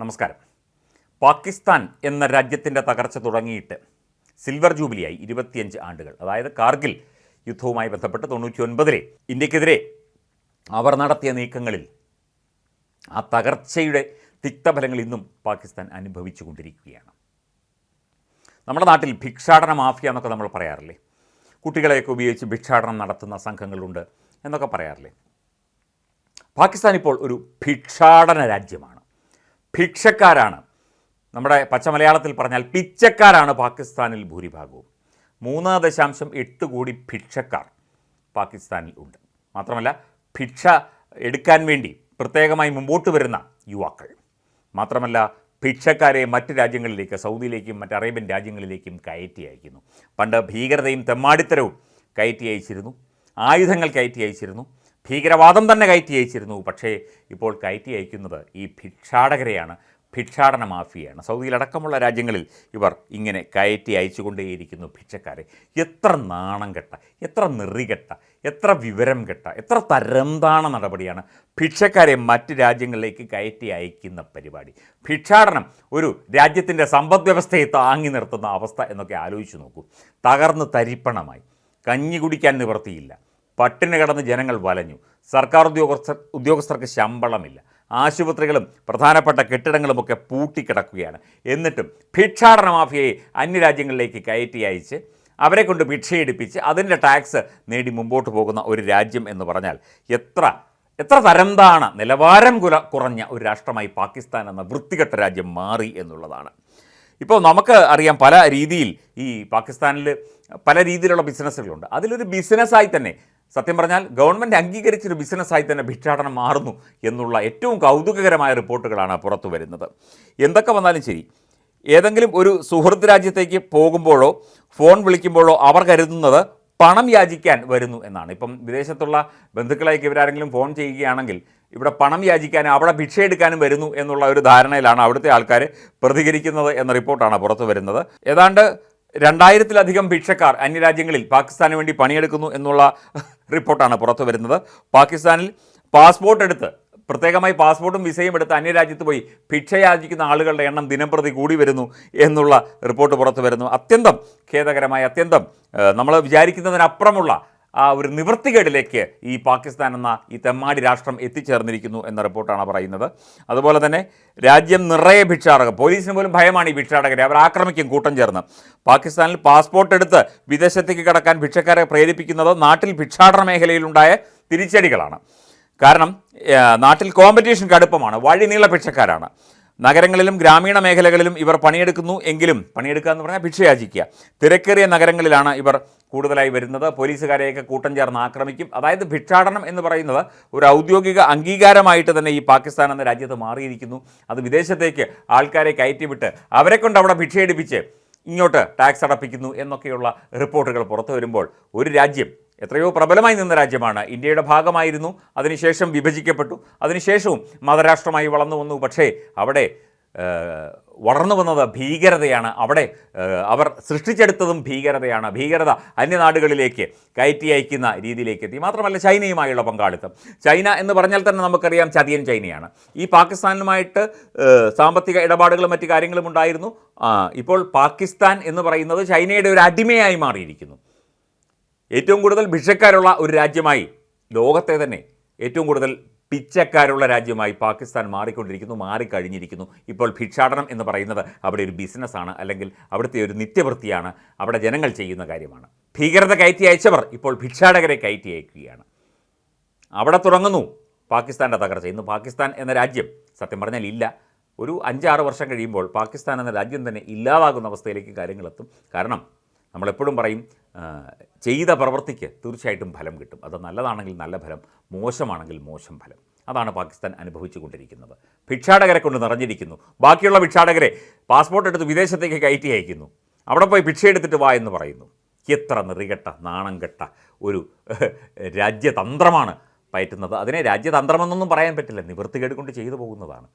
നമസ്കാരം. പാകിസ്ഥാൻ എന്ന രാജ്യത്തിന്റെ തകർച്ച തുടങ്ങിയിട്ട് സിൽവർ ജൂബിലിയായി ഇരുപത്തിയഞ്ച് ആണ്ടുകൾ. അതായത് കാർഗിൽ യുദ്ധവുമായി ബന്ധപ്പെട്ട് തൊണ്ണൂറ്റി ഒൻപതിലെ ഇന്ത്യക്കെതിരെ അവർ നടത്തിയ നീക്കങ്ങളിൽ ആ തകർച്ചയുടെ തിക്തഫലങ്ങൾ ഇന്നും പാകിസ്ഥാൻ അനുഭവിച്ചു കൊണ്ടിരിക്കുകയാണ് നമ്മുടെ നാട്ടിൽ ഭിക്ഷാടന മാഫിയ എന്നൊക്കെ നമ്മൾ പറയാറില്ലേ? കുട്ടികളെയൊക്കെ ഉപയോഗിച്ച് ഭിക്ഷാടനം നടത്തുന്ന സംഘങ്ങളുണ്ട് എന്നൊക്കെ പറയാറില്ലേ? പാകിസ്ഥാൻ ഇപ്പോൾ ഒരു ഭിക്ഷാടന രാജ്യമാണ്. ഭിക്ഷക്കാരാണ്. നമ്മുടെ പച്ചമലയാളത്തിൽ പറഞ്ഞാൽ പിച്ചക്കാരാണ് പാകിസ്ഥാനിൽ ഭൂരിഭാഗവും. മൂന്ന് ദശാംശം എട്ട് കോടി ഭിക്ഷക്കാർ പാകിസ്ഥാനിൽ ഉണ്ട്. മാത്രമല്ല ഭിക്ഷ എടുക്കാൻ വേണ്ടി പ്രത്യേകമായി മുമ്പോട്ട് വരുന്ന യുവാക്കൾ. മാത്രമല്ല ഭിക്ഷക്കാരെ മറ്റ് രാജ്യങ്ങളിലേക്ക് സൗദിയിലേക്കും മറ്റ് അറേബ്യൻ രാജ്യങ്ങളിലേക്കും കയറ്റി അയക്കുന്നു. പണ്ട് ഭീകരതയും തെമ്മാടിത്തരവും കയറ്റി അയച്ചിരുന്നു. ആയുധങ്ങൾ കയറ്റി അയച്ചിരുന്നു. ഭീകരവാദം തന്നെ കയറ്റി അയച്ചിരുന്നു. പക്ഷേ ഇപ്പോൾ കയറ്റി അയക്കുന്നത് ഈ ഭിക്ഷാടകരെയാണ്. ഭിക്ഷാടന മാഫിയാണ് സൗദിയിലടക്കമുള്ള രാജ്യങ്ങളിൽ ഇവർ ഇങ്ങനെ കയറ്റി അയച്ചുകൊണ്ടേയിരിക്കുന്നു ഭിക്ഷക്കാരെ. എത്ര നാണം കെട്ട എത്ര നിറികെട്ട എത്ര വിവരം കെട്ട എത്ര തരംതാണ നടപടിയാണ് ഭിക്ഷക്കാരെ മറ്റ് രാജ്യങ്ങളിലേക്ക് കയറ്റി അയക്കുന്ന പരിപാടി. ഭിക്ഷാടനം ഒരു രാജ്യത്തിന്റെ സമ്പദ് വ്യവസ്ഥയെ താങ്ങി നിർത്തുന്ന അവസ്ഥ എന്നൊക്കെ ആലോചിച്ച് നോക്കൂ. തകർന്ന് തരിപ്പണമായി. കഞ്ഞി കുടിക്കാൻ നിവർത്തിയില്ല പട്ടിണി കിടന്ന് ജനങ്ങൾ വലഞ്ഞു. സർക്കാർ ഉദ്യോഗസ്ഥർ ഉദ്യോഗസ്ഥർക്ക് ശമ്പളമില്ല. ആശുപത്രികളും പ്രധാനപ്പെട്ട കെട്ടിടങ്ങളുമൊക്കെ പൂട്ടിക്കിടക്കുകയാണ്. എന്നിട്ടും ഭിക്ഷാടന മാഫിയയെ അന്യരാജ്യങ്ങളിലേക്ക് കയറ്റി അയച്ച് അവരെ കൊണ്ട് ഭിക്ഷയെടുപ്പിച്ച് അതിന്റെ ടാക്സ് നേടി മുമ്പോട്ട് പോകുന്ന ഒരു രാജ്യം എന്ന് പറഞ്ഞാൽ എത്ര എത്ര തരംതാണ് നിലവാരം കുല കുറഞ്ഞ ഒരു രാഷ്ട്രമായി പാകിസ്ഥാൻ എന്ന വൃത്തികെട്ട രാജ്യം മാറി എന്നുള്ളതാണ്. ഇപ്പോൾ നമുക്ക് അറിയാം പല രീതിയിൽ ഈ പാകിസ്ഥാനിൽ പല രീതിയിലുള്ള ബിസിനസ്സുകളുണ്ട്. അതിലൊരു ബിസിനസ്സായി തന്നെ സത്യം പറഞ്ഞാൽ ഗവൺമെന്റ് അംഗീകരിച്ചൊരു ബിസിനസ്സായി തന്നെ ഭിക്ഷാടനം മാറുന്നു എന്നുള്ള ഏറ്റവും കൗതുകകരമായ റിപ്പോർട്ടുകളാണ് പുറത്തു വരുന്നത്. എന്തൊക്കെ വന്നാലും ശരി ഏതെങ്കിലും ഒരു സുഹൃത്ത് രാജ്യത്തേക്ക് പോകുമ്പോഴോ ഫോൺ വിളിക്കുമ്പോഴോ അവർ കരുതുന്നത് പണം യാചിക്കാൻ വരുന്നു എന്നാണ്. ഇപ്പം വിദേശത്തുള്ള ബന്ധുക്കളേക്ക് ഇവരാരെങ്കിലും ഫോൺ ചെയ്യുകയാണെങ്കിൽ ഇവിടെ പണം യാചിക്കാനും അവിടെ ഭിക്ഷ എടുക്കാനും വരുന്നു എന്നുള്ള ഒരു ധാരണയിലാണ് അവിടുത്തെ ആൾക്കാർ പ്രതികരിക്കുന്നത് എന്ന റിപ്പോർട്ടാണ് പുറത്തു വരുന്നത്. ഏതാണ്ട് രണ്ടായിരത്തിലധികം ഭിക്ഷക്കാർ അന്യരാജ്യങ്ങളിൽ പാകിസ്ഥാന് വേണ്ടി പണിയെടുക്കുന്നു എന്നുള്ള റിപ്പോർട്ടാണ് പുറത്തു വരുന്നത്. പാകിസ്ഥാനിൽ പാസ്പോർട്ട് എടുത്ത് പ്രത്യേകമായി പാസ്പോർട്ടും വിസയും എടുത്ത് അന്യരാജ്യത്ത് പോയി ഭിക്ഷയാചിക്കുന്ന ആളുകളുടെ എണ്ണം ദിനംപ്രതി കൂടി വരുന്നു എന്നുള്ള റിപ്പോർട്ട് പുറത്തു വരുന്നു. അത്യന്തം ഖേദകരമായ അത്യന്തം നമ്മൾ വിചാരിക്കുന്നതിനപ്പുറമുള്ള ആ ഒരു നിവൃത്തികേടിലേക്ക് ഈ പാകിസ്ഥാൻ എന്ന ഈ തെമ്മാടി രാഷ്ട്രം എത്തിച്ചേർന്നിരിക്കുന്നു എന്ന റിപ്പോർട്ടാണ് പറയുന്നത്. അതുപോലെ തന്നെ രാജ്യം നിറയെ ഭിക്ഷാടകർ പോലീസിന് പോലും ഭയമാണ് ഈ ഭിക്ഷാടകരെ. അവർ ആക്രമിക്കും കൂട്ടം ചേർന്ന്. പാകിസ്ഥാനിൽ പാസ്പോർട്ട് എടുത്ത് വിദേശത്തേക്ക് കടക്കാൻ ഭിക്ഷക്കാരെ പ്രേരിപ്പിക്കുന്നത് നാട്ടിൽ ഭിക്ഷാടന മേഖലയിലുണ്ടായ തിരിച്ചടികളാണ്. കാരണം നാട്ടിൽ കോമ്പറ്റീഷൻ കടുപ്പമാണ്. വഴി വഴിനീള ഭിക്ഷക്കാരാണ്. നഗരങ്ങളിലും ഗ്രാമീണ മേഖലകളിലും ഇവർ പണിയെടുക്കുന്നു എങ്കിലും പണിയെടുക്കുക എന്ന് പറഞ്ഞാൽ ഭിക്ഷയാചിക്കുക. തിരക്കേറിയ നഗരങ്ങളിലാണ് ഇവർ കൂടുതലായി വരുന്നത്. പോലീസുകാരെയൊക്കെ കൂട്ടം ചേർന്ന് ആക്രമിക്കും. അതായത് ഭിക്ഷാടനം എന്ന് പറയുന്നത് ഒരു ഔദ്യോഗിക അംഗീകാരമായിട്ട് തന്നെ ഈ പാകിസ്ഥാൻ എന്ന രാജ്യത്ത് മാറിയിരിക്കുന്നു. അത് വിദേശത്തേക്ക് ആൾക്കാരെ കയറ്റിവിട്ട് അവരെ കൊണ്ട് അവിടെ ഭിക്ഷയെടുപ്പിച്ച് ഇങ്ങോട്ട് ടാക്സ് അടപ്പിക്കുന്നു എന്നൊക്കെയുള്ള റിപ്പോർട്ടുകൾ പുറത്തു വരുമ്പോൾ ഒരു രാജ്യം എത്രയോ പ്രബലമായി നിന്ന രാജ്യമാണ്. ഇന്ത്യയുടെ ഭാഗമായിരുന്നു. അതിനുശേഷം വിഭജിക്കപ്പെട്ടു. അതിനുശേഷവും മതരാഷ്ട്രമായി വളർന്നു വന്നു. പക്ഷേ അവിടെ വളർന്നു വന്നത് ഭീകരതയാണ്. അവിടെ അവർ സൃഷ്ടിച്ചെടുത്തതും ഭീകരതയാണ്. ഭീകരത അന്യനാടുകളിലേക്ക് കയറ്റി അയക്കുന്ന രീതിയിലേക്ക് എത്തി. മാത്രമല്ല ചൈനയുമായുള്ള പങ്കാളിത്തം. ചൈന എന്ന് പറഞ്ഞാൽ തന്നെ നമുക്കറിയാം ചതിയൻ ചൈനയാണ്. ഈ പാകിസ്ഥാനുമായിട്ട് സാമ്പത്തിക ഇടപാടുകളും മറ്റു കാര്യങ്ങളും ഉണ്ടായിരുന്നു. ഇപ്പോൾ പാകിസ്ഥാൻ എന്ന് പറയുന്നത് ചൈനയുടെ ഒരു അടിമയായി മാറിയിരിക്കുന്നു. ഏറ്റവും കൂടുതൽ ഭിക്ഷക്കാരുള്ള ഒരു രാജ്യമായി ലോകത്തെ തന്നെ ഏറ്റവും കൂടുതൽ പിച്ചക്കാരുള്ള രാജ്യമായി പാകിസ്ഥാൻ മാറിക്കൊണ്ടിരിക്കുന്നു മാറിക്കഴിഞ്ഞിരിക്കുന്നു. ഇപ്പോൾ ഭിക്ഷാടനം എന്ന് പറയുന്നത് അവിടെ ഒരു ബിസിനസ്സാണ് അല്ലെങ്കിൽ അവിടുത്തെ ഒരു നിത്യവൃത്തിയാണ് അവിടെ ജനങ്ങൾ ചെയ്യുന്ന കാര്യമാണ്. ഭീകരത കയറ്റി അയച്ചവർ ഇപ്പോൾ ഭിക്ഷാടകരെ കയറ്റി അയക്കുകയാണ്. അവിടെ തുടങ്ങുന്നു പാകിസ്ഥാന്റെ തകർച്ച. ഇന്ന് പാകിസ്ഥാൻ എന്ന രാജ്യം സത്യം പറഞ്ഞാൽ ഇല്ല. ഒരു അഞ്ചാറ് വർഷം കഴിയുമ്പോൾ പാകിസ്ഥാൻ എന്ന രാജ്യം തന്നെ ഇല്ലാതാകുന്ന അവസ്ഥയിലേക്ക് കാര്യങ്ങളെത്തും. കാരണം നമ്മളെപ്പോഴും പറയും ചെയ്ത പ്രവൃത്തിക്ക് തീർച്ചയായിട്ടും ഫലം കിട്ടും. അത് നല്ലതാണെങ്കിൽ നല്ല ഫലം മോശമാണെങ്കിൽ മോശം ഫലം. അതാണ് പാകിസ്ഥാൻ അനുഭവിച്ചു കൊണ്ടിരിക്കുന്നത് ഭിക്ഷാടകരെ കൊണ്ട് നിറഞ്ഞിരിക്കുന്നു. ബാക്കിയുള്ള ഭിക്ഷാടകരെ പാസ്പോർട്ട് എടുത്ത് വിദേശത്തേക്ക് കയറ്റി അയക്കുന്നു. അവിടെ പോയി ഭിക്ഷ എടുത്തിട്ട് വാ എന്ന് പറയുന്നു. എത്ര നെറികെട്ട നാണം കെട്ട ഒരു രാജ്യതന്ത്രമാണ് പയറ്റുന്നത്. അതിനെ രാജ്യതന്ത്രമെന്നൊന്നും പറയാൻ പറ്റില്ല. നിവൃത്തികേട് കൊണ്ട് ചെയ്തു പോകുന്നതാണ്.